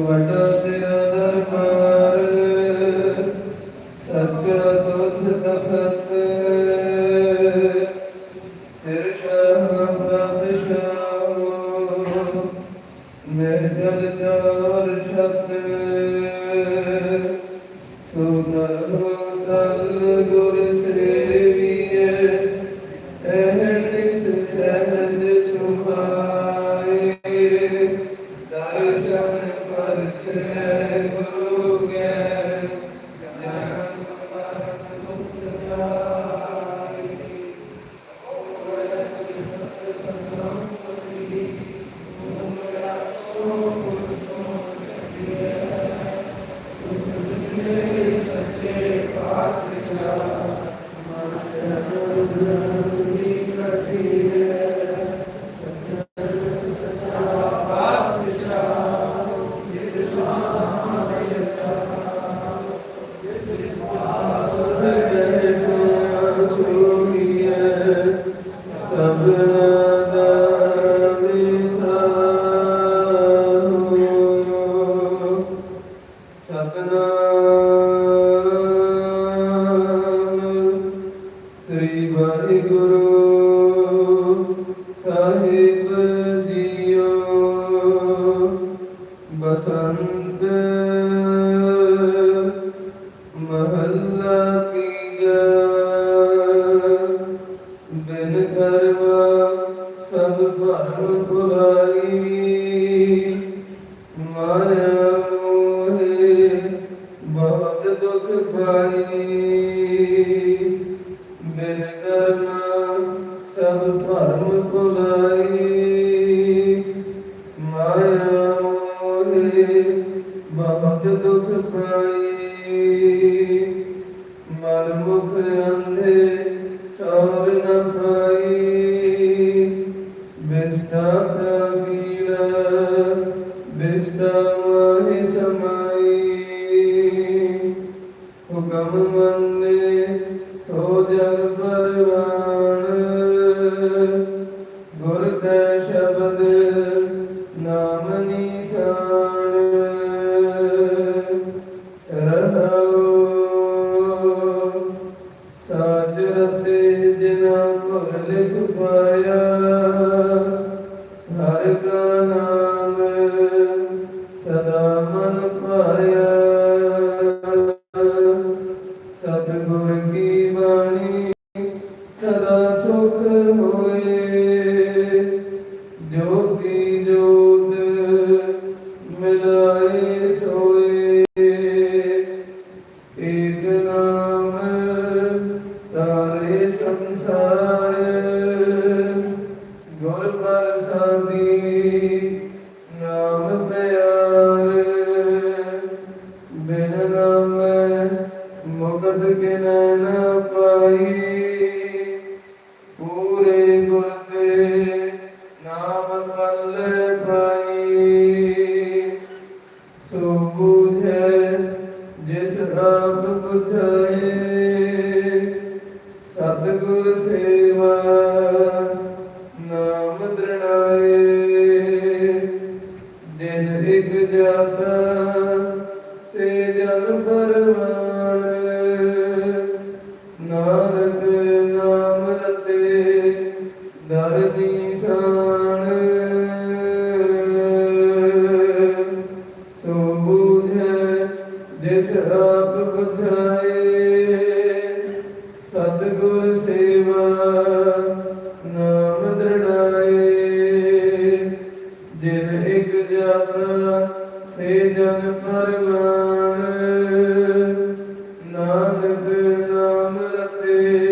ਵੱਡਾ ਤੇਰਾ ਦਰਬਾਰ ਸਤਿ ਤੁਧ ਤਖਤ ਸਿਰ ਸ਼ਾਹ ਬਾਦਸ਼ਾਹ ਨਿਰਜਲ ਜੋਰ ਛਤ ਸੁਨਹੁ ਤਲ ਗੁਰ ਸੇਵੀਏ ਵਾਹਿਗੁਰੂ ਸਾਹਿਬ ਸਭ ਭਰਮ ਭੁਲਾਈ। ਮਾਇਆ ਮੋਹਿ ਬਹੁਤ ਦੁਖ ਪਾਈ। ਮਨ ਮੁਖ ਅੰਧੇ ਚੌਰ ਨ ਪਾਈ। ਬਿਸਤਾ ਕਬੀਰਾ ਬਿਸਤਾ ਮਾਹਿ ਸਮਾਈ। ਹੁਕਮ ਮੰਨੇ ਗੁਰ ਕੈ ਸ਼ਬਦ ਨਾਮ ਨਿਸ਼ਾਨ। ਰਹਾਉ ਸਾਜ ਰਤੇ ਜਿਨਾ ਭੁਰ ਲਿਖ ਪਾਇਆ। ਸੰਸਾਰ, ਗੁਰ ਪ੍ਰਸਾਦੀ ਨਾਮ ਪਿਆਰ। ਬਿਨ ਨਾਮ ਮੁਕਤ ਕਿਨ ਨ ਪਾਈ। ਪੂਰੇ ਗੁਰ ਤੇ ਨਾਮ ਪੱਲੇ ਪਾਈ। ਬੁਝਾਏ ਸਤਗੁਰ ਸੇਵਾ ਨਾਮ ਦਰਣਾਏ ਜਿਨ ਇਕ ਜਾਤਾ ਸੇ ਜਨ ਪਰਮਾਨ। ਨਾਨਕ ਨਾਮ ਰਤੇ।